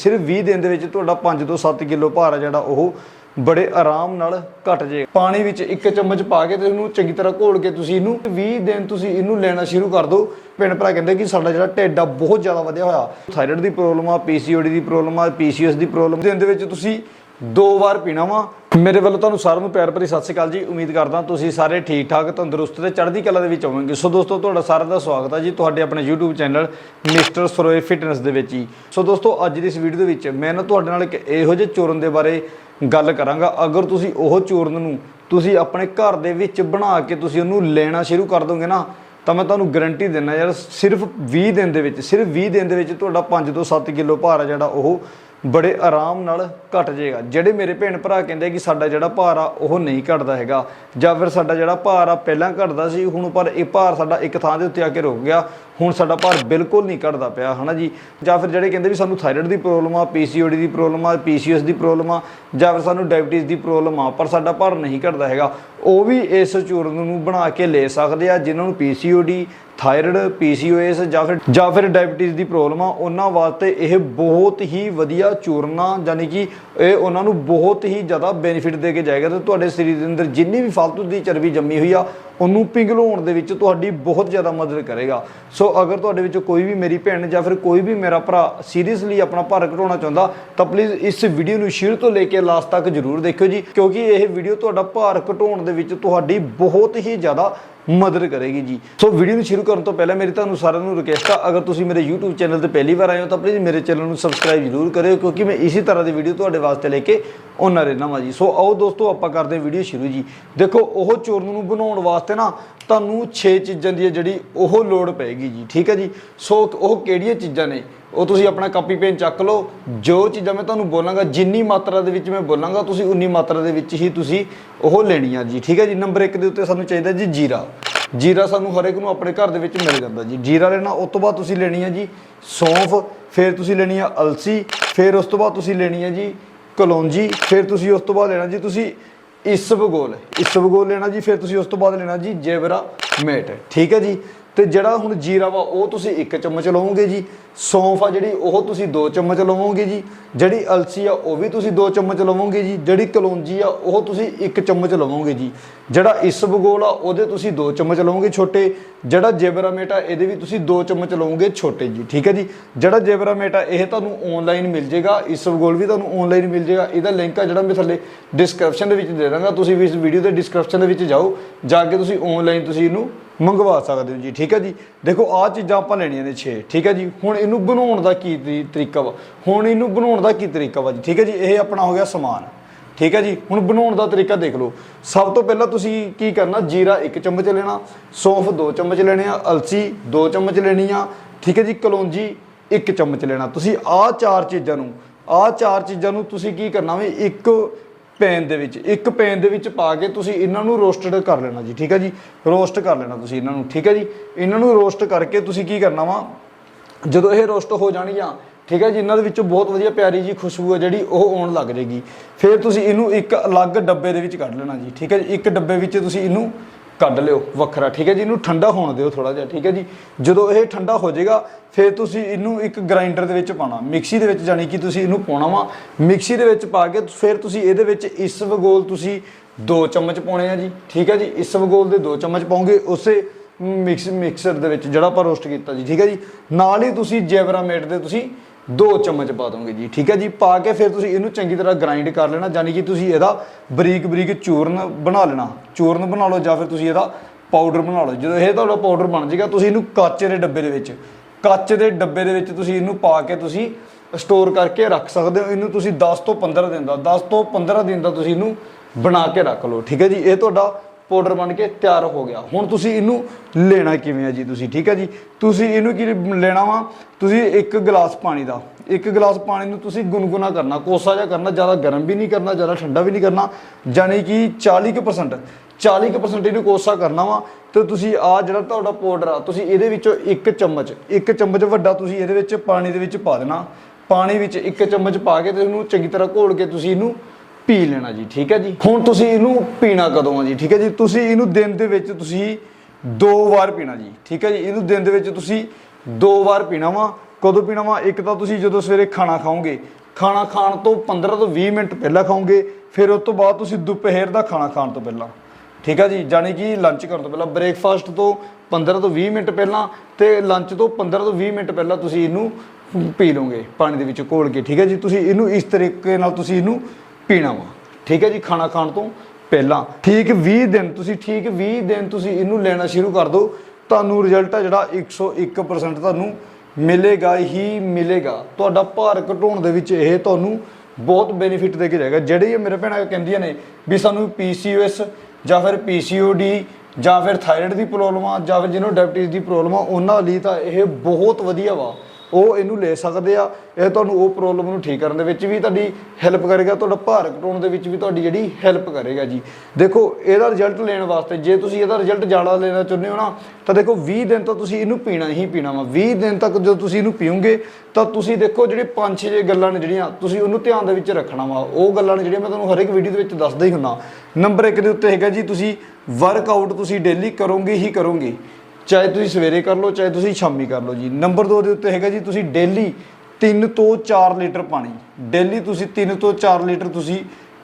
ਸਿਰਫ 20 ਦਿਨ ਦੇ ਵਿੱਚ ਤੁਹਾਡਾ 5 ਤੋਂ 7 ਕਿਲੋ ਭਾਰ ਆ ਜਿਹੜਾ ਉਹ ਬੜੇ ਆਰਾਮ ਨਾਲ ਘਟ ਜੇ। ਪਾਣੀ ਵਿੱਚ ਇੱਕ ਚਮਚ ਪਾ ਕੇ ਤੇ ਉਹਨੂੰ ਚੰਗੀ ਤਰ੍ਹਾਂ ਘੋਲ ਕੇ ਤੁਸੀਂ ਇਹਨੂੰ 20 ਦਿਨ ਤੁਸੀਂ ਇਹਨੂੰ ਲੈਣਾ ਸ਼ੁਰੂ ਕਰ ਦਿਓ। ਪਿੰਡ ਭਰਾ ਕਹਿੰਦੇ ਕਿ ਸਾਡਾ ਜਿਹੜਾ ਢਿੱਡ ਆ ਬਹੁਤ ਜ਼ਿਆਦਾ ਵਧਿਆ ਹੋਇਆ। ਥਾਇਰਾਇਡ ਦੀ ਪ੍ਰੋਬਲਮ ਆ, ਪੀਸੀਓਡੀ ਦੀ ਪ੍ਰੋਬਲਮ ਆ ਪੀਸੀਐਸ ਦੀ ਪ੍ਰੋਬਲਮ। ਦਿਨ ਦੇ ਵਿੱਚ ਤੁਸੀਂ ਦੋ ਵਾਰ ਪੀਣਾ ਵਾ ਮੇਰੇ ਵੱਲੋਂ ਤੁਹਾਨੂੰ ਸਾਰਿਆਂ ਨੂੰ ਪਿਆਰ ਭਰੀ ਸਤਿ ਸ਼੍ਰੀ ਅਕਾਲ ਜੀ। ਉਮੀਦ ਕਰਦਾ ਤੁਸੀਂ ਸਾਰੇ ਠੀਕ ਠਾਕ ਤੰਦਰੁਸਤ ਤੇ ਚੜ੍ਹਦੀ ਕਲਾ ਦੇ ਵਿੱਚ ਹੋਵੋਗੇ। ਸੋ ਦੋਸਤੋ, ਤੁਹਾਡਾ ਸਾਰਿਆਂ ਦਾ ਸਵਾਗਤ ਹੈ ਜੀ ਤੁਹਾਡੇ ਆਪਣੇ YouTube channel mister Saroye fitness ਦੇ ਵਿੱਚ ਜੀ। ਸੋ ਦੋਸਤੋ, ਅੱਜ ਦੀ ਇਸ ਵੀਡੀਓ ਦੇ ਵਿੱਚ ਮੈਂ ਨਾ ਤੁਹਾਡੇ ਨਾਲ ਇੱਕ ਇਹੋ ਜਿਹੇ ਚੂਰਨ ਦੇ ਬਾਰੇ ਗੱਲ ਕਰਾਂਗਾ। ਅਗਰ ਤੁਸੀਂ ਉਹ ਚੂਰਨ ਨੂੰ ਤੁਸੀਂ ਆਪਣੇ ਘਰ ਦੇ ਵਿੱਚ ਬਣਾ ਕੇ ਤੁਸੀਂ ਉਹਨੂੰ ਲੈਣਾ ਸ਼ੁਰੂ ਕਰ ਦੋਗੇ ਨਾ, ਤਾਂ ਮੈਂ ਤੁਹਾਨੂੰ ਗਾਰੰਟੀ ਦਿੰਦਾ ਯਾਰ, ਸਿਰਫ 20 ਦਿਨ ਦੇ ਵਿੱਚ, ਸਿਰਫ 20 ਦਿਨ ਦੇ ਵਿੱਚ ਤੁਹਾਡਾ 5 ਤੋਂ 7 ਕਿਲੋ ਭਾਰ ਆ ਜਿਹੜਾ ਉਹ ਬੜੇ ਆਰਾਮ ਨਾਲ ਘਟ ਜਾਏਗਾ। ਜਿਹੜੇ ਮੇਰੇ ਭੈਣ ਭਰਾ ਕਹਿੰਦੇ ਕਿ ਸਾਡਾ ਜਿਹੜਾ ਭਾਰ ਆ, ਉਹ ਨਹੀਂ ਘਟਦਾ ਹੈਗਾ। ਜਾਂ ਫਿਰ ਸਾਡਾ ਜਿਹੜਾ ਭਾਰ ਆ, ਪਹਿਲਾਂ ਘਟਦਾ ਸੀ, ਹੁਣ ਪਰ ਇਹ ਭਾਰ ਸਾਡਾ ਇੱਕ ਥਾਂ ਦੇ ਉੱਤੇ ਆ ਕੇ ਰੁਕ ਗਿਆ। ਹੁਣ ਸਾਡਾ ਭਾਰ ਬਿਲਕੁਲ ਨਹੀਂ ਘਟਦਾ ਪਿਆ, ਹਨਾ ਜੀ? ਜਾਂ ਫਿਰ ਜਿਹੜੇ ਕਹਿੰਦੇ ਵੀ ਸਾਨੂੰ ਥਾਇਰਾਇਡ ਦੀ ਪ੍ਰੋਬਲਮ ਆ ਪੀਸੀਓਡੀ ਦੀ ਪ੍ਰੋਬਲਮ ਆ ਪੀਸੀਐਸ ਦੀ ਪ੍ਰੋਬਲਮ ਆ, ਜਾਂ ਫਿਰ ਸਾਨੂੰ ਡਾਇਬੀਟੀਜ਼ ਦੀ ਪ੍ਰੋਬਲਮ ਆ, ਪਰ ਸਾਡਾ ਭਾਰ ਨਹੀਂ ਘਟਦਾ ਹੈਗਾ। ਉਹ ਵੀ ਇਸ ਚੂਰਨ ਨੂੰ ਬਣਾ ਕੇ ਲੈ ਸਕਦੇ ਆ, ਜਿਨ੍ਹਾਂ ਨੂੰ ਪੀਸੀਓਡੀ ਥਾਇਰਾਇਡ ਪੀਸੀਓਐਸ ਜਾਂ ਫਿਰ ਜਾਂ ਫਿਰ ਡਾਇਬੀਟੀਜ਼ ਦੀ ਪ੍ਰੋਬਲਮ ਆ, ਉਹਨਾਂ ਵਾਸਤੇ ਇਹ ਬਹੁਤ ਹੀ ਵਧੀਆ ਚੂਰਨਾ ਯਾਨੀ ਕਿ ਇਹ ਉਹਨਾਂ ਨੂੰ ਬਹੁਤ ਹੀ ਜ਼ਿਆਦਾ ਬੈਨੀਫਿਟ ਦੇ ਕੇ ਜਾਏਗਾ ਤੇ ਤੁਹਾਡੇ ਸਰੀਰ ਦੇ ਅੰਦਰ ਜਿੰਨੀ ਵੀ ਫालतू ਦੀ ਚਰਬੀ ਜੰਮੀ ਹੋਈ ਆ ਉਹਨੂੰ ਪਿਘਲਾਉਣ ਦੇ ਵਿੱਚ ਤੁਹਾਡੀ ਬਹੁਤ ਜ਼ਿਆਦਾ ਮਦਦ ਕਰੇਗਾ। ਸੋ ਅਗਰ ਤੁਹਾਡੇ ਵਿੱਚ ਕੋਈ ਵੀ ਮੇਰੀ ਭੈਣ ਜਾਂ ਫਿਰ ਕੋਈ ਵੀ ਮੇਰਾ ਭਰਾ ਸੀਰੀਅਸਲੀ ਆਪਣਾ ਭਾਰ ਘਟਾਉਣਾ ਚਾਹੁੰਦਾ, ਤਾਂ ਪਲੀਜ਼ ਇਸ ਵੀਡੀਓ ਨੂੰ ਸ਼ੁਰੂ ਤੋਂ ਲੈ ਕੇ ਲਾਸਟ ਤੱਕ ਜਰੂਰ ਦੇਖਿਓ ਜੀ, ਕਿਉਂਕਿ ਇਹ ਵੀਡੀਓ ਤੁਹਾਡਾ ਭਾਰ ਘਟਾਉਣ ਦੇ ਵਿੱਚ ਤੁਹਾਡੀ ਬਹੁਤ ਹੀ ਜ਼ਿਆਦਾ ਮਦਦ ਕਰੇਗੀ ਜੀ। ਸੋ ਵੀਡੀਓ ਨੂੰ ਸ਼ੁਰੂ ਕਰਨ ਤੋਂ ਪਹਿਲਾਂ ਮੇਰੀ ਤੁਹਾਨੂੰ ਸਾਰਿਆਂ ਨੂੰ ਰਿਕਵੈਸਟ ਆ, ਅਗਰ ਤੁਸੀਂ ਮੇਰੇ YouTube ਚੈਨਲ ਤੇ ਪਹਿਲੀ ਵਾਰ ਆਏ ਹੋ, ਤਾਂ ਪਲੀਜ਼ ਮੇਰੇ ਚੈਨਲ ਨੂੰ ਸਬਸਕ੍ਰਾਈਬ ਜ਼ਰੂਰ ਕਰਿਓ, ਕਿਉਂਕਿ ਮੈਂ ਇਸੇ ਤਰ੍ਹਾਂ ਦੀ ਵੀਡੀਓ ਤੁਹਾਡੇ ਵਾਸਤੇ ਲੈ ਕੇ ਆਉਣਾ ਰਹਿਣਾ ਵਾਂ ਜੀ। ਸੋ ਆਓ ਦੋਸਤੋ, ਆਪਾਂ ਕਰਦੇ ਹਾਂ ਵੀਡੀਓ ਸ਼ੁਰੂ ਜੀ। ਦੇਖੋ, ਉਹ ਚੂਰਨ ਨੂੰ ਬਣਾਉਣ ਵਾਸਤੇ ਨਾ ਤੁਹਾਨੂੰ 6 ਚੀਜ਼ਾਂ ਦੀ ਹੈ ਜਿਹੜੀ ਉਹ ਲੋੜ ਪਏਗੀ ਜੀ, ਠੀਕ ਹੈ ਜੀ? ਸੋ ਉਹ ਕਿਹੜੀਆਂ ਚੀਜ਼ਾਂ ਨੇ? ਉਹ ਤੁਸੀਂ ਆਪਣਾ ਕਾਪੀ ਪੇਨ ਚੱਕ ਲਓ। ਜੋ ਚੀਜ਼ਾਂ ਮੈਂ ਤੁਹਾਨੂੰ ਬੋਲਾਂਗਾ, ਜਿੰਨੀ ਮਾਤਰਾ ਦੇ ਵਿੱਚ ਮੈਂ ਬੋਲਾਂਗਾ, ਤੁਸੀਂ ਉਨੀ ਮਾਤਰਾ ਦੇ ਵਿੱਚ ਹੀ ਤੁਸੀਂ ਉਹ ਲੈਣੀਆਂ ਜੀ, ਠੀਕ ਹੈ ਜੀ? ਨੰਬਰ 1 ਦੇ ਉੱਤੇ ਸਾਨੂੰ ਚਾਹੀਦਾ ਜੀ ਜੀਰਾ। ਜੀਰਾ ਸਾਨੂੰ ਹਰ ਇੱਕ ਨੂੰ ਆਪਣੇ ਘਰ ਦੇ ਵਿੱਚ ਮਿਲ ਜਾਂਦਾ ਜੀ। ਜੀਰਾ ਲੈਣਾ, ਉਸ ਤੋਂ ਬਾਅਦ ਤੁਸੀਂ ਲੈਣੀ ਹੈ ਜੀ ਸੌਂਫ, ਫਿਰ ਤੁਸੀਂ ਲੈਣੀ ਹੈ ਅਲਸੀ, ਫਿਰ ਉਸ ਤੋਂ ਬਾਅਦ ਤੁਸੀਂ ਲੈਣੀ ਹੈ ਜੀ ਕਲੌਂਜੀ, ਫਿਰ ਤੁਸੀਂ ਉਸ ਤੋਂ ਬਾਅਦ ਲੈਣਾ ਜੀ ਤੁਸੀਂ ਇਸਬਗੋਲ ਇਸਬਗੋਲ ਲੈਣਾ ਜੀ, ਫਿਰ ਤੁਸੀਂ ਉਸ ਤੋਂ ਬਾਅਦ ਲੈਣਾ ਜੀ ਜੇਬਰਾ ਮੇਟ। ਠੀਕ ਹੈ ਜੀ? ਤੇ ਜਿਹੜਾ ਹੁਣ ਜੀਰਾ ਵਾ, ਉਹ ਤੁਸੀਂ 1 ਚਮਚ ਲਵੋਗੇ ਜੀ। ਸੌਂਫ ਆ ਜਿਹੜੀ, ਉਹ ਤੁਸੀਂ 2 ਚਮਚ ਲਵੋਗੇ ਜੀ। ਜਿਹੜੀ ਅਲਸੀ ਆ, ਉਹ ਵੀ ਤੁਸੀਂ 2 ਚਮਚ ਲਵੋਗੇ ਜੀ। ਜਿਹੜੀ ਕਲੌਂਜੀ ਆ, ਉਹ ਤੁਸੀਂ 1 ਚਮਚ ਲਵੋਗੇ ਜੀ। ਜਿਹੜਾ ਇਸਬਗੋਲ ਆ, ਉਹਦੇ ਤੁਸੀਂ 2 ਚਮਚ ਲਵੋਗੇ ਛੋਟੇ। ਜਿਹੜਾ ਜੇਬਰਾਮੇਟ ਆ, ਇਹਦੇ ਵੀ ਤੁਸੀਂ 2 ਚਮਚ ਲਵੋਗੇ ਛੋਟੇ ਜੀ। ਠੀਕ ਹੈ ਜੀ? ਜਿਹੜਾ ਜੇਬਰਾਮੇਟ ਆ, ਇਹ ਤੁਹਾਨੂੰ ਆਨਲਾਈਨ ਮਿਲ ਜੇਗਾ। ਇਸਬਗੋਲ ਵੀ ਤੁਹਾਨੂੰ ਆਨਲਾਈਨ ਮਿਲ ਜੇਗਾ। ਇਹਦਾ ਲਿੰਕ ਆ ਜਿਹੜਾ ਮੈਂ ਥੱਲੇ ਡਿਸਕ੍ਰਿਪਸ਼ਨ ਦੇ ਵਿੱਚ ਦੇ ਦਾਂਗਾ। ਤੁਸੀਂ ਵੀ ਇਸ ਵੀਡੀਓ ਦੇ ਡਿਸਕ੍ਰਿਪਸ਼ਨ ਦੇ ਵਿੱਚ ਜਾਓ। ਜਾ ਕੇ ਤੁਸੀਂ ਆਨਲਾਈਨ ਤੁਸੀਂ ਇਹਨੂੰ ਮੰਗਵਾ ਸਕਦੇ ਹੋ ਜੀ, ਠੀਕ ਹੈ ਜੀ? ਦੇਖੋ, ਆਹ ਚੀਜ਼ਾਂ ਆਪਾਂ ਲੈਣੀਆਂ ਨੇ 6 ਠੀਕ ਹੈ ਜੀ? ਹੁਣ ਇਹਨੂੰ ਬਣਾਉਣ ਦਾ ਕੀ ਤਰੀ- ਤਰੀਕਾ ਵਾ? ਹੁਣ ਇਹਨੂੰ ਬਣਾਉਣ ਦਾ ਕੀ ਤਰੀਕਾ ਵਾ ਜੀ? ਠੀਕ ਹੈ ਜੀ? ਇਹ ਆਪਣਾ ਹੋ ਗਿਆ ਸਮਾਨ, ਠੀਕ ਹੈ ਜੀ? ਹੁਣ ਬਣਾਉਣ ਦਾ ਤਰੀਕਾ ਦੇਖ ਲਓ। ਸਭ ਤੋਂ ਪਹਿਲਾਂ ਤੁਸੀਂ ਕੀ ਕਰਨਾ? ਜੀਰਾ 1 ਚਮਚ ਲੈਣਾ, ਸੌਂਫ 2 ਚਮਚ ਲੈਣੇ ਆ, ਅਲਸੀ 2 ਚਮਚ ਲੈਣੀ ਆ, ਠੀਕ ਹੈ ਜੀ? ਕਲੌਂਜੀ 1 ਚਮਚ ਲੈਣਾ। ਤੁਸੀਂ ਆਹ ਚਾਰ ਚੀਜ਼ਾਂ ਨੂੰ, ਆਹ ਚਾਰ ਚੀਜ਼ਾਂ ਨੂੰ ਤੁਸੀਂ ਕੀ ਕਰਨਾ ਵੀ? ਇੱਕ ਪੈਨ ਦੇ ਵਿੱਚ, ਇੱਕ ਪੈਨ ਦੇ ਵਿੱਚ ਪਾ ਕੇ ਤੁਸੀਂ ਇਹਨਾਂ ਨੂੰ ਰੋਸਟਡ ਕਰ ਲੈਣਾ ਜੀ, ਠੀਕ ਹੈ ਜੀ? ਰੋਸਟ ਕਰ ਲੈਣਾ ਤੁਸੀਂ ਇਹਨਾਂ ਨੂੰ, ਠੀਕ ਹੈ ਜੀ? ਇਹਨਾਂ ਨੂੰ ਰੋਸਟ ਕਰਕੇ ਤੁਸੀਂ ਕੀ ਕਰਨਾ ਵਾ? ਜਦੋਂ ਇਹ ਰੋਸਟ ਹੋ ਜਾਣਗੀਆਂ, ਠੀਕ ਹੈ ਜੀ? ਇਹਨਾਂ ਦੇ ਵਿੱਚੋਂ ਬਹੁਤ ਵਧੀਆ ਪਿਆਰੀ ਜੀ ਖੁਸ਼ਬੂ ਹੈ ਜਿਹੜੀ ਉਹ ਆਉਣ ਲੱਗ ਜਾਏਗੀ। ਫਿਰ ਤੁਸੀਂ ਇਹਨੂੰ ਇੱਕ ਅਲੱਗ ਡੱਬੇ ਦੇ ਵਿੱਚ ਕੱਢ ਲੈਣਾ ਜੀ, ਠੀਕ ਹੈ ਜੀ? ਇੱਕ ਡੱਬੇ ਵਿੱਚ ਤੁਸੀਂ ਇਹਨੂੰ ਕੱਢ ਲਿਓ, ਵੱਖਰਾ। ਠੀਕ ਹੈ ਜੀ? ਇਹਨੂੰ ਠੰਡਾ ਹੋਣ ਦਿਓ ਥੋੜਾ ਜਿਹਾ, ਠੀਕ ਹੈ ਜੀ? ਜਦੋਂ ਇਹ ਠੰਡਾ ਹੋ ਜਾਏਗਾ, ਫਿਰ ਤੁਸੀਂ ਇਹਨੂੰ ਇੱਕ ਗ੍ਰਾਈਂਡਰ ਦੇ ਵਿੱਚ ਪਾਉਣਾ। ਮਿਕਸੀ ਦੇ ਵਿੱਚ ਜਾਣੀ ਕਿ ਤੁਸੀਂ ਇਹਨੂੰ ਪਾਉਣਾ ਵਾ। ਮਿਕਸੀ ਦੇ ਵਿੱਚ ਪਾ ਕੇ ਫਿਰ ਤੁਸੀਂ ਇਹਦੇ ਵਿੱਚ ਇਸ ਵਗੋਲ ਤੁਸੀਂ 2 ਚਮਚ ਪਾਉਣੇ ਆ ਜੀ। ਠੀਕ ਹੈ ਜੀ? ਇਸ ਵਗੋਲ ਦੇ 2 ਚਮਚ ਪਾਉਂਗੇ, ਉਸੇ ਮਿਕਸ ਮਿਕਸਰ ਦੇ ਵਿੱਚ ਜਿਹੜਾ ਆਪਾਂ ਰੋਸਟ ਕੀਤਾ ਜੀ। ਠੀਕ ਹੈ ਜੀ? ਨਾਲ ਹੀ ਤੁਸੀਂ ਜੈਵਰਾਮੇਟ ਦੇ ਤੁਸੀਂ 2 ਚਮਚ ਪਾ ਦੋਗੇ ਜੀ। ਠੀਕ ਹੈ ਜੀ, ਪਾ ਕੇ ਫਿਰ ਤੁਸੀਂ ਇਹਨੂੰ ਚੰਗੀ ਤਰ੍ਹਾਂ ਗ੍ਰਾਈਂਡ ਕਰ ਲੈਣਾ ਯਾਨੀ ਕਿ ਤੁਸੀਂ ਇਹਦਾ ਬਰੀਕ ਬਰੀਕ ਚੂਰਨ ਬਣਾ ਲੈਣਾ। ਚੂਰਨ ਬਣਾ ਲਓ ਜਾਂ ਫਿਰ ਤੁਸੀਂ ਇਹਦਾ ਪਾਊਡਰ ਬਣਾ ਲਓ। ਜਦੋਂ ਇਹ ਤੁਹਾਡਾ ਪਾਊਡਰ ਬਣ ਜਾਏਗਾ, ਤੁਸੀਂ ਇਹਨੂੰ ਕੱਚ ਦੇ ਡੱਬੇ ਦੇ ਵਿੱਚ, ਕੱਚ ਦੇ ਡੱਬੇ ਦੇ ਵਿੱਚ ਤੁਸੀਂ ਇਹਨੂੰ ਪਾ ਕੇ ਤੁਸੀਂ ਸਟੋਰ ਕਰਕੇ ਰੱਖ ਸਕਦੇ ਹੋ। ਇਹਨੂੰ ਤੁਸੀਂ 10 ਤੋਂ 15 ਦਿਨ ਦਾ 10 ਤੋਂ 15 ਦਿਨ ਦਾ ਤੁਸੀਂ ਇਹਨੂੰ ਬਣਾ ਕੇ ਰੱਖ ਲਓ। ਠੀਕ ਹੈ ਜੀ, ਇਹ ਤੁਹਾਡਾ ਪਾਊਡਰ ਬਣ ਕੇ ਤਿਆਰ ਹੋ ਗਿਆ। ਹੁਣ ਤੁਸੀਂ ਇਹਨੂੰ ਲੈਣਾ ਕਿਵੇਂ ਆ ਜੀ ਤੁਸੀਂ? ਠੀਕ ਹੈ ਜੀ? ਤੁਸੀਂ ਇਹਨੂੰ ਕੀ ਲੈਣਾ ਵਾ? ਤੁਸੀਂ ਇੱਕ ਗਲਾਸ ਪਾਣੀ ਦਾ। ਇੱਕ ਗਲਾਸ ਪਾਣੀ ਨੂੰ ਤੁਸੀਂ ਗੁਨਗੁਨਾ ਕਰਨਾ। ਕੋਸਾ ਜਿਹਾ ਕਰਨਾ, ਜ਼ਿਆਦਾ ਗਰਮ ਵੀ ਨਹੀਂ ਕਰਨਾ, ਜ਼ਿਆਦਾ ਠੰਡਾ ਵੀ ਨਹੀਂ ਕਰਨਾ। ਯਾਨੀ ਕਿ 40% 40% ਇਹਨੂੰ ਕੋਸਾ ਕਰਨਾ ਵਾ। ਤੇ ਤੁਸੀਂ ਆ ਜਿਹੜਾ ਤੁਹਾਡਾ ਪਾਊਡਰ ਆ, ਤੁਸੀਂ ਇਹਦੇ ਵਿੱਚੋਂ ਇੱਕ ਚਮਚ ਇੱਕ ਚਮਚ ਵੱਡਾ ਤੁਸੀਂ ਇਹਦੇ ਵਿੱਚ ਪਾਣੀ ਦੇ ਵਿੱਚ ਪਾ ਦੇਣਾ। ਪਾਣੀ ਵਿੱਚ ਇੱਕ ਚਮਚ ਪਾ ਕੇ ਤੇ ਇਹਨੂੰ ਚੰਗੀ ਤਰ੍ਹਾਂ ਘੋਲ ਕੇ ਤੁਸੀਂ ਇਹਨੂੰ ਪੀ ਲੈਣਾ ਜੀ, ਠੀਕ ਹੈ ਜੀ? ਹੁਣ ਤੁਸੀਂ ਇਹਨੂੰ ਪੀਣਾ ਕਦੋਂ ਆ ਜੀ, ਠੀਕ ਹੈ ਜੀ? ਤੁਸੀਂ ਇਹਨੂੰ ਦਿਨ ਦੇ ਵਿੱਚ ਤੁਸੀਂ ਦੋ ਵਾਰ ਪੀਣਾ ਜੀ, ਠੀਕ ਹੈ ਜੀ? ਇਹਨੂੰ ਦਿਨ ਦੇ ਵਿੱਚ ਤੁਸੀਂ ਦੋ ਵਾਰ ਪੀਣਾ ਵਾ। ਕਦੋਂ ਪੀਣਾ ਵਾ? ਇੱਕ ਤਾਂ ਤੁਸੀਂ ਜਦੋਂ ਸਵੇਰੇ ਖਾਣਾ ਖਾਓਗੇ, ਖਾਣਾ ਖਾਣ ਤੋਂ 15 ਤੋਂ 20 ਮਿੰਟ ਪਹਿਲਾਂ ਖਾਓਗੇ, ਫਿਰ ਉਸ ਤੋਂ ਬਾਅਦ ਤੁਸੀਂ ਦੁਪਹਿਰ ਦਾ ਖਾਣਾ ਖਾਣ ਤੋਂ ਪਹਿਲਾਂ, ਠੀਕ ਆ ਜੀ? ਜਾਣੀ ਕਿ ਲੰਚ ਕਰਨ ਤੋਂ ਪਹਿਲਾਂ ਬ੍ਰੇਕਫਾਸਟ ਤੋਂ 15 ਤੋਂ 20 ਮਿੰਟ ਪਹਿਲਾਂ ਤੇ ਲੰਚ ਤੋਂ 15 ਤੋਂ 20 ਮਿੰਟ ਪਹਿਲਾਂ ਤੁਸੀਂ ਇਹਨੂੰ ਪੀ ਲਓਗੇ, ਪਾਣੀ ਦੇ ਵਿੱਚ ਘੋਲ ਕੇ, ਠੀਕ ਹੈ ਜੀ? ਤੁਸੀਂ ਇਹਨੂੰ ਇਸ ਤਰੀਕੇ ਨਾਲ ਤੁਸੀਂ ਇਹਨੂੰ ਪੀਣਾ ਵਾ। ਠੀਕ ਹੈ ਜੀ, ਖਾਣਾ ਖਾਣ ਤੋਂ ਪਹਿਲਾਂ। ਠੀਕ 20 ਦਿਨ, ਤੁਸੀਂ ਠੀਕ 20 ਦਿਨ ਤੁਸੀਂ ਇਹਨੂੰ ਲੈਣਾ ਸ਼ੁਰੂ ਕਰ ਦਿਓ। ਤੁਹਾਨੂੰ ਰਿਜ਼ਲਟ ਆ ਜਿਹੜਾ 101% ਤੁਹਾਨੂੰ ਮਿਲੇਗਾ, ਹੀ ਮਿਲੇਗਾ। ਤੁਹਾਡਾ ਭਾਰ ਘਟਾਉਣ ਦੇ ਵਿੱਚ ਇਹ ਤੁਹਾਨੂੰ ਬਹੁਤ ਬੈਨੀਫਿਟ ਦੇ ਕੇ ਜਾਏਗਾ। ਜਿਹੜੇ ਇਹ ਮੇਰੇ ਭੈਣਾਂ ਕਹਿੰਦੀਆਂ ਨੇ ਵੀ ਸਾਨੂੰ ਪੀਸੀਓਐਸ ਜਾਂ ਫਿਰ ਪੀਸੀਓਡੀ ਜਾਂ ਫਿਰ ਥਾਇਰਾਇਡ ਦੀ ਪ੍ਰੋਬਲਮ ਆ ਜਾਂ ਫਿਰ ਜਿਹਨੂੰ ਡਾਇਬਟੀਜ਼ ਦੀ ਪ੍ਰੋਬਲਮ ਆ, ਉਹਨਾਂ ਲਈ ਤਾਂ ਇਹ ਬਹੁਤ ਵਧੀਆ ਵਾ। ਉਹ ਇਹਨੂੰ ਲੈ ਸਕਦੇ ਆ। ਇਹ ਤੁਹਾਨੂੰ ਉਹ ਪ੍ਰੋਬਲਮ ਨੂੰ ਠੀਕ ਕਰਨ ਦੇ ਵਿੱਚ ਵੀ ਤੁਹਾਡੀ ਹੈਲਪ ਕਰੇਗਾ, ਤੁਹਾਡਾ ਭਾਰ ਘਟਾਉਣ ਦੇ ਵਿੱਚ ਵੀ ਤੁਹਾਡੀ ਜਿਹੜੀ ਹੈਲਪ ਕਰੇਗਾ ਜੀ। ਦੇਖੋ, ਇਹਦਾ ਰਿਜ਼ਲਟ ਲੈਣ ਵਾਸਤੇ ਜੇ ਤੁਸੀਂ ਇਹਦਾ ਰਿਜ਼ਲਟ ਜ਼ਿਆਦਾ ਲੈਣਾ ਚਾਹੁੰਦੇ ਹੋ ਨਾ, ਤਾਂ ਦੇਖੋ 20 ਦਿਨ ਤਾਂ ਤੁਸੀਂ ਇਹਨੂੰ ਪੀਣਾ ਹੀ ਪੀਣਾ ਵਾ। 20 ਦਿਨ ਤੱਕ ਜਦੋਂ ਤੁਸੀਂ ਇਹਨੂੰ ਪੀਓਗੇ, ਤਾਂ ਤੁਸੀਂ ਦੇਖੋ ਜਿਹੜੇ ਪੰਜ ਛੇ ਗੱਲਾਂ ਨੇ ਜਿਹੜੀਆਂ, ਤੁਸੀਂ ਉਹਨੂੰ ਧਿਆਨ ਦੇ ਵਿੱਚ ਰੱਖਣਾ ਵਾ। ਉਹ ਗੱਲਾਂ ਨੇ ਜਿਹੜੀਆਂ ਮੈਂ ਤੁਹਾਨੂੰ ਹਰ ਇੱਕ ਵੀਡੀਓ ਦੇ ਵਿੱਚ ਦੱਸਦਾ ਹੀ ਹੁੰਨਾ। ਨੰਬਰ 1 ਦੇ ਉੱਤੇ ਹੈਗਾ ਜੀ, ਤੁਸੀਂ ਵਰਕਆਊਟ ਤੁਸੀਂ ਡੇਲੀ ਕਰੋਗੇ ਹੀ ਕਰੋਗੇ। ਚਾਹੇ ਤੁਸੀਂ ਸਵੇਰੇ ਕਰ ਲਓ, ਚਾਹੇ ਤੁਸੀਂ ਸ਼ਾਮੀ ਕਰ ਲਓ ਜੀ। ਨੰਬਰ 2 ਦੇ ਉੱਤੇ ਹੈਗਾ ਜੀ, ਤੁਸੀਂ ਡੇਲੀ 3 ਤੋਂ 4 ਲੀਟਰ ਪਾਣੀ। ਡੇਲੀ ਤੁਸੀਂ 3 ਤੋਂ 4 ਲੀਟਰ ਤੁਸੀਂ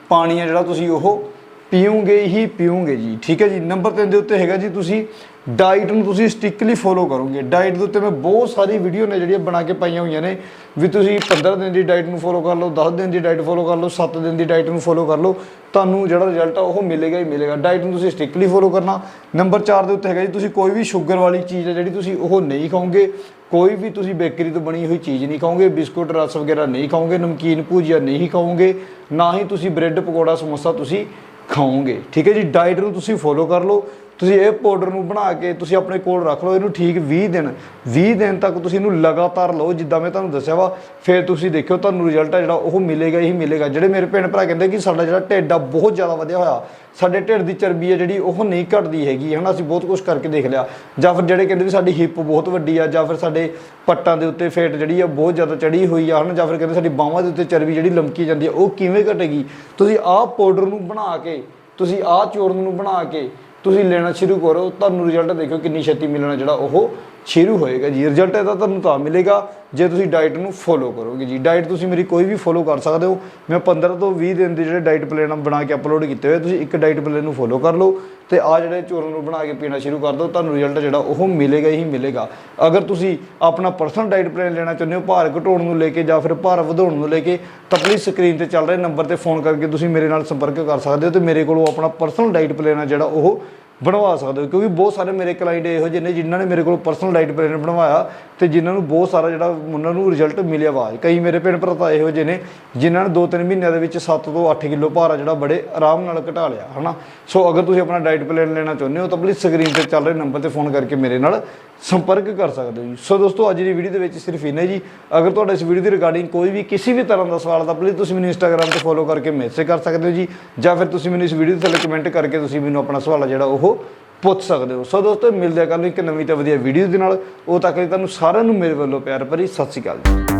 ਪਾਣੀ ਆ ਜਿਹੜਾ ਤੁਸੀਂ ਉਹ ਪੀਓਗੇ ਹੀ ਪੀਓਗੇ ਜੀ। ਠੀਕ ਹੈ ਜੀ? ਨੰਬਰ 3 ਦੇ ਉੱਤੇ ਹੈਗਾ ਜੀ, ਤੁਸੀਂ ਡਾਈਟ ਨੂੰ ਤੁਸੀਂ ਸਟ੍ਰਿਕਟਲੀ ਫੋਲੋ ਕਰੋਗੇ। ਡਾਈਟ ਦੇ ਉੱਤੇ ਮੈਂ ਬਹੁਤ ਸਾਰੀ ਵੀਡੀਓ ਨੇ ਜਿਹੜੀਆਂ ਬਣਾ ਕੇ ਪਾਈਆਂ ਹੋਈਆਂ ਨੇ ਵੀ ਤੁਸੀਂ 15 ਦਿਨ ਦੀ ਡਾਈਟ ਨੂੰ ਫੋਲੋ ਕਰ ਲਓ 10 ਦਿਨ ਦੀ ਡਾਈਟ ਫੋਲੋ ਕਰ ਲਓ 7 ਦਿਨ ਦੀ ਡਾਈਟ ਨੂੰ ਫੋਲੋ ਕਰ ਲਓ, ਤੁਹਾਨੂੰ ਜਿਹੜਾ ਰਿਜ਼ਲਟ ਆ ਉਹ ਮਿਲੇਗਾ ਹੀ ਮਿਲੇਗਾ। ਡਾਈਟ ਨੂੰ ਤੁਸੀਂ ਸਟ੍ਰਿਕਟਲੀ ਫੋਲੋ ਕਰਨਾ। ਨੰਬਰ 4 ਦੇ ਉੱਤੇ ਹੈਗਾ ਜੀ, ਤੁਸੀਂ ਕੋਈ ਵੀ ਸ਼ੂਗਰ ਵਾਲੀ ਚੀਜ਼ ਹੈ ਜਿਹੜੀ ਤੁਸੀਂ ਉਹ ਨਹੀਂ ਖਾਓਗੇ, ਕੋਈ ਵੀ ਤੁਸੀਂ ਬੇਕਰੀ ਤੋਂ ਬਣੀ ਹੋਈ ਚੀਜ਼ ਨਹੀਂ ਖਾਓਗੇ, ਬਿਸਕੁਟ, ਰਸ ਵਗੈਰਾ ਨਹੀਂ ਖਾਓਗੇ, ਨਮਕੀਨ ਭੂਜੀਆ ਨਹੀਂ ਖਾਓਗੇ, ਨਾ ਹੀ ਤੁਸੀਂ ਬ੍ਰੈਡ, ਪਕੌੜਾ, ਸਮੋਸਾ ਤੁਸੀਂ ਖਾਓਗੇ। ਠੀਕ ਹੈ ਜੀ, ਡਾਈਟ ਨੂੰ ਤੁਸੀਂ ਫੋਲੋ ਕਰ ਲਓ। ਤੁਸੀਂ ਇਹ ਪਾਊਡਰ ਨੂੰ ਬਣਾ ਕੇ ਤੁਸੀਂ ਆਪਣੇ ਕੋਲ ਰੱਖ ਲਓ, ਇਹਨੂੰ ਠੀਕ 20 ਦਿਨ 20 ਦਿਨ ਤੱਕ ਤੁਸੀਂ ਇਹਨੂੰ ਲਗਾਤਾਰ ਲਓ, ਜਿੱਦਾਂ ਮੈਂ ਤੁਹਾਨੂੰ ਦੱਸਿਆ ਵਾ, ਫਿਰ ਤੁਸੀਂ ਦੇਖਿਓ ਤੁਹਾਨੂੰ ਰਿਜ਼ਲਟ ਆ ਜਿਹੜਾ ਉਹ ਮਿਲੇਗਾ ਹੀ ਮਿਲੇਗਾ। ਜਿਹੜੇ ਮੇਰੇ ਭੈਣ ਭਰਾ ਕਹਿੰਦੇ ਕਿ ਸਾਡਾ ਜਿਹੜਾ ਢਿੱਡ ਆ ਬਹੁਤ ਜ਼ਿਆਦਾ ਵਧਿਆ ਹੋਇਆ, ਸਾਡੇ ਢਿੱਡ ਦੀ ਚਰਬੀ ਹੈ ਜਿਹੜੀ ਉਹ ਨਹੀਂ ਘਟਦੀ ਹੈਗੀ, ਹਨਾ, ਅਸੀਂ ਬਹੁਤ ਕੁਝ ਕਰਕੇ ਦੇਖ ਲਿਆ। ਜਾਂ ਫਿਰ ਜਿਹੜੇ ਕਹਿੰਦੇ ਵੀ ਸਾਡੀ ਹਿੱਪ ਬਹੁਤ ਵੱਡੀ ਆ, ਜਾਂ ਫਿਰ ਸਾਡੇ ਪੱਟਾਂ ਦੇ ਉੱਤੇ ਫੇਟ ਜਿਹੜੀ ਆ ਬਹੁਤ ਜ਼ਿਆਦਾ ਚੜੀ ਹੋਈ ਆ, ਹਨਾ, ਜਾਂ ਫਿਰ ਕਹਿੰਦੇ ਸਾਡੀ ਬਾਹਾਂ ਦੇ ਉੱਤੇ ਚਰਬੀ ਜਿਹੜੀ ਲਮਕੀ ਜਾਂਦੀ ਆ, ਉਹ ਕਿਵੇਂ ਘਟੇਗੀ? ਤੁਸੀਂ ਆਹ ਪਾਊਡਰ ਨੂੰ ਬਣਾ ਕੇ, ਤੁਸੀਂ ਆਹ ਚੂਰਨ ਨੂੰ ਬਣਾ ਕੇ ਤੁਸੀਂ ਲੈਣਾ ਸ਼ੁਰੂ ਕਰੋ ਤੁਹਾਨੂੰ ਰਿਜ਼ਲਟ ਦੇਖੋ ਕਿੰਨੀ ਛੇਤੀ ਮਿਲਣਾ ਜਿਹੜਾ ਉਹ ਸ਼ੁਰੂ ਹੋਏਗਾ ਜੀ। ਰਿਜ਼ਲਟ ਇਹਦਾ ਤੁਹਾਨੂੰ ਤਾਂ ਮਿਲੇਗਾ ਜੇ ਤੁਸੀਂ ਡਾਈਟ ਨੂੰ ਫੋਲੋ ਕਰੋਗੇ ਜੀ। ਡਾਈਟ ਤੁਸੀਂ ਮੇਰੀ ਕੋਈ ਵੀ ਫੋਲੋ ਕਰ ਸਕਦੇ ਹੋ। ਮੈਂ 15 ਤੋਂ 20 ਦਿਨ ਦੇ ਜਿਹੜੇ ਡਾਈਟ ਪਲਾਨ ਬਣਾ ਕੇ ਅਪਲੋਡ ਕੀਤੇ ਹੋਏ ਤੁਸੀਂ ਇੱਕ ਡਾਈਟ ਪਲਾਨ ਨੂੰ ਫੋਲੋ ਕਰ ਲਓ ਤੇ ਆ ਜਿਹੜੇ ਚੂਰਨ ਨੂੰ ਬਣਾ ਕੇ ਪੀਣਾ ਸ਼ੁਰੂ ਕਰ ਦਿਓ, ਤੁਹਾਨੂੰ ਰਿਜ਼ਲਟ ਜਿਹੜਾ ਉਹ ਮਿਲੇਗਾ ਹੀ ਮਿਲੇਗਾ। ਅਗਰ ਤੁਸੀਂ ਆਪਣਾ ਪਰਸਨਲ ਡਾਈਟ ਪਲਾਨ ਲੈਣਾ ਚਾਹੁੰਦੇ ਹੋ, ਭਾਰ ਘਟਾਉਣ ਨੂੰ ਲੈ ਕੇ ਜਾਂ ਫਿਰ ਭਾਰ ਵਧਾਉਣ ਨੂੰ ਲੈ ਕੇ, ਤਾਂ ਪਲੀਜ਼ ਸਕਰੀਨ ਤੇ ਚੱਲ ਰਹੇ ਨੰਬਰ ਤੇ ਫੋਨ ਕਰਕੇ ਤੁਸੀਂ ਮੇਰੇ ਨਾਲ ਸੰਪਰਕ ਕਰ ਸਕਦੇ ਹੋ ਤੇ ਮੇਰੇ ਕੋਲੋਂ ਆਪਣਾ ਪਰਸਨਲ ਡਾਈਟ ਪਲਾਨ ਆ ਜਿਹੜਾ ਉਹ ਬਣਵਾ ਸਕਦੇ ਹੋ। ਕਿਉਂਕਿ ਬਹੁਤ ਸਾਰੇ ਮੇਰੇ ਕਲਾਇੰਟ ਇਹੋ ਜਿਹੇ ਨੇ ਜਿਨ੍ਹਾਂ ਨੇ ਮੇਰੇ ਕੋਲ ਪਰਸਨਲ ਡਾਈਟ ਪਲਾਨ ਬਣਵਾਇਆ ਤੇ ਜਿਨ੍ਹਾਂ ਨੂੰ ਬਹੁਤ ਸਾਰਾ ਜਿਹੜਾ ਉਹਨਾਂ ਨੂੰ ਰਿਜ਼ਲਟ ਮਿਲਿਆ ਵਾ ਕਈ ਮੇਰੇ ਭੈਣ ਭਰਾ ਤਾਂ ਇਹੋ ਜਿਹੇ ਨੇ ਜਿਨ੍ਹਾਂ ਨੇ 2-3 ਮਹੀਨਿਆਂ ਦੇ ਵਿੱਚ 7 ਤੋਂ 8 ਕਿਲੋ ਭਾਰ ਆ ਜਿਹੜਾ ਬੜੇ ਆਰਾਮ ਨਾਲ ਘਟਾ ਲਿਆ, ਹਨਾ? ਸੋ ਅਗਰ ਤੁਸੀਂ ਆਪਣਾ ਡਾਈਟ ਪਲਾਨ ਲੈਣਾ ਚਾਹੁੰਦੇ ਹੋ ਤਾਂ ਪਲੀਜ਼ ਸਕਰੀਨ ਤੇ ਚੱਲ ਰਹੇ ਨੰਬਰ ਤੇ ਫੋਨ ਕਰਕੇ ਮੇਰੇ ਨਾਲ ਸੰਪਰਕ ਕਰ ਸਕਦੇ ਹੋ ਜੀ। ਸੋ ਦੋਸਤੋ, ਅੱਜ ਦੀ ਵੀਡੀਓ ਦੇ ਵਿੱਚ ਸਿਰਫ ਇੰਨਾ ਹੀ ਜੀ। ਅਗਰ ਤੁਹਾਡਾ ਇਸ ਵੀਡੀਓ ਦੀ ਰਿਗਾਰਡਿੰਗ ਕੋਈ ਵੀ ਕਿਸੇ ਵੀ ਤਰ੍ਹਾਂ ਦਾ ਸਵਾਲ ਤਾਂ ਪਲੀਜ਼ ਤੁਸੀਂ ਮੈਨੂੰ ਇੰਸਟਾਗ੍ਰam ਤੇ ਫੋਲੋ ਕਰਕੇ ਮੈਸੇਜ ਕਰ ਸਕਦੇ ਹੋ ਜੀ। ਜਾਂ ਫਿਰ ਤੁਸੀਂ ਮੈਨੂੰ ਇਸ ਵੀਡੀਓ ਦੇ ਥੱਲੇ ਕਮੈਂਟ ਕਰਕੇ ਤੁਸੀਂ ਮੈਨੂੰ ਆਪਣਾ ਸਵਾਲ ਆ ਜਿਹੜਾ ਉਹ ਪੁੱਛ ਸਕਦੇ ਹੋ। ਸੋ ਦੋਸਤੋ, ਮਿਲਦੇ ਆ ਕੱਲ੍ਹ ਨੂੰ ਇੱਕ ਨਵੀਂ ਤੇ ਵਧੀਆ ਵੀਡੀਓ ਦੇ ਨਾਲ। ਉਹ ਤੱਕ ਲਈ ਤੁਹਾਨੂੰ ਸਾਰਿਆਂ ਨੂੰ ਮੇਰੇ ਵੱਲੋਂ ਪਿਆਰ ਭਰੀ ਸਤਿ ਸ਼੍ਰੀ ਅਕਾਲ। ਜੀ